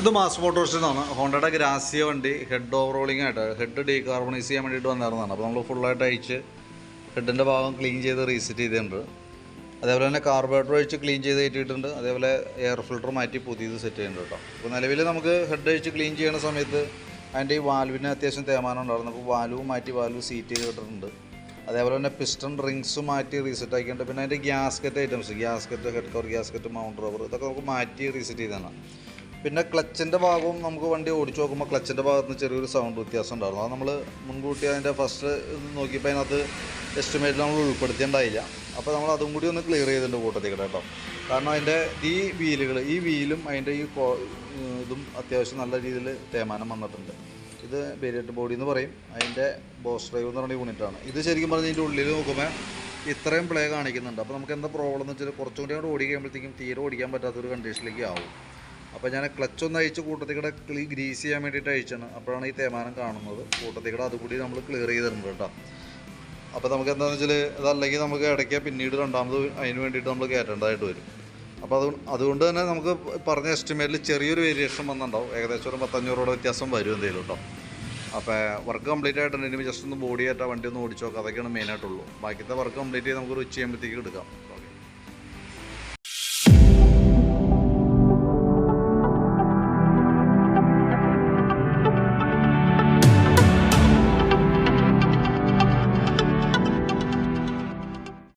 ഇത് മാസ് മോട്ടോഴ്സിൽ നിന്നാണ് ഹോണ്ടയുടെ ഗ്രാസിയ വണ്ടി ഹെഡ് ഓവറോളിംഗ് ആയിട്ട്. ഹെഡ് ഡീകാർബണൈസ് ചെയ്യാൻ വേണ്ടിയിട്ട് വന്നിരുന്നതാണ് അപ്പോൾ നമ്മൾ ഫുള്ളായിട്ട് അയച്ച് ഹെഡിന്റെ ഭാഗം ക്ലീൻ ചെയ്ത് റീസെറ്റ് ചെയ്തിട്ടുണ്ട്. അതേപോലെ തന്നെ കാർബറേറ്റർ ഒഴിച്ച് ക്ലീൻ ചെയ്ത് കയറ്റിയിട്ടുണ്ട്. അതേപോലെ എയർ ഫിൽട്ടർ മാറ്റി പുതിയത് സെറ്റ് ചെയ്യുന്നുണ്ട് കേട്ടോ. അപ്പോൾ നിലവിൽ നമുക്ക് ഹെഡ് അഴിച്ച് ക്ലീൻ ചെയ്യുന്ന സമയത്ത് അതിന്റെ ഈ വാൽവിന് അത്യാവശ്യം തേമാനം ഉണ്ടായിരുന്നു. അപ്പോൾ വാൽവ് മാറ്റി വാൽവ് സീറ്റ് ചെയ്ത് ഇട്ടിട്ടുണ്ട്. അതേപോലെ തന്നെ പിസ്റ്റൺ റിങ്സ് മാറ്റി റീസെറ്റ് ആക്കിയിട്ടുണ്ട്. പിന്നെ അതിന്റെ gasket items gasket head cover gasket mount rubber ഇതൊക്കെ നമുക്ക് മാറ്റി റീസെറ്റ് ചെയ്തതാണ്. പിന്നെ ക്ലച്ചിന്റെ ഭാഗവും നമുക്ക് വണ്ടി ഓടിച്ചു നോക്കുമ്പോൾ ക്ലച്ചിന്റെ ഭാഗത്ത് നിന്ന് ചെറിയൊരു സൗണ്ട് വ്യത്യാസം ഉണ്ടായിരുന്നു. അത് നമ്മൾ മുൻകൂട്ടി അതിന്റെ ഫസ്റ്റ് നോക്കിയപ്പോൾ അതിനകത്ത് എസ്റ്റിമേറ്റിൽ നമ്മൾ ഉൾപ്പെടുത്തിയിട്ടുണ്ടായില്ല. അപ്പോൾ നമ്മൾ അതും കൂടി ഒന്ന് ക്ലിയർ ചെയ്തിട്ടുണ്ട് കൂട്ടത്തിൽ കേട്ടോ. കാരണം അതിന്റെ ഈ വീലുകൾ ഈ വീലും അതിന്റെ ഈ ഇതും അത്യാവശ്യം നല്ല രീതിയിൽ തേമാനം വന്നിട്ടുണ്ട്. ഇത് വേരിയറ്റ് ബോഡി എന്ന് പറയും. അതിന്റെ ബോസ് ഡ്രൈവ് എന്ന് പറയുന്ന യൂണിറ്റാണ് ഇത് ശരിക്കും പറഞ്ഞാൽ ഇതിന്റെ ഉള്ളിൽ നോക്കുമ്പോൾ ഇത്രയും പ്ലേ കാണിക്കുന്നുണ്ട്. അപ്പോൾ നമുക്ക് എന്താ പ്രോബ്ലം എന്ന് വെച്ചാൽ കുറച്ചും കൂടി അങ്ങോട്ട് ഓടി തീരെ ഓടിക്കാൻ പറ്റാത്തൊരു കണ്ടീഷനിലേക്ക് ആവും. അപ്പോൾ ഞാൻ ക്ലച്ച് ഒന്ന് അഴിച്ച് കൂട്ടത്തിൽ കൂടെ ക്ലീ ഗ്രീസ് ചെയ്യാൻ വേണ്ടിയിട്ട് അയച്ചാണ് അപ്പോഴാണ് ഈ തേമാനം കാണുന്നത്. കൂട്ടത്തിൽ കൂടെ അതുകൂടി നമ്മൾ ക്ലിയർ ചെയ്തിട്ടുണ്ട് കേട്ടോ. അപ്പോൾ നമുക്ക് എന്താണെന്ന് വെച്ചാൽ അതല്ലെങ്കിൽ നമുക്ക് ഇടയ്ക്ക് പിന്നീട് രണ്ടാമത് അതിന് വേണ്ടിയിട്ട് നമ്മൾ കയറ്റേണ്ടതായിട്ട് വരും. അപ്പോൾ അത് അതുകൊണ്ട് തന്നെ നമുക്ക് പറഞ്ഞ എസ്റ്റിമേറ്റിൽ ചെറിയൊരു വേരിയേഷൻ വന്നിട്ടുണ്ടാവും. ഏകദേശം ഒരു പത്തഞ്ഞൂറോടെ വ്യത്യാസം വരും എന്തെങ്കിലും കേട്ടോ. അപ്പോൾ വർക്ക് കംപ്ലീറ്റ് ആയിട്ടുണ്ട്. ഇനി ജസ്റ്റ് ഒന്ന് ബോഡി ആയിട്ട് വണ്ടി ഒന്ന് ഓടിച്ചു നോക്കാം. അതൊക്കെയാണ് മെയിനായിട്ടുള്ളൂ ബാക്കിയത്തെ വർക്ക് കംപ്ലീറ്റ് ചെയ്ത് നമുക്ക് ഒരു ഉച്ച ചെയ്യുമ്പോഴത്തേക്ക് എടുക്കാം.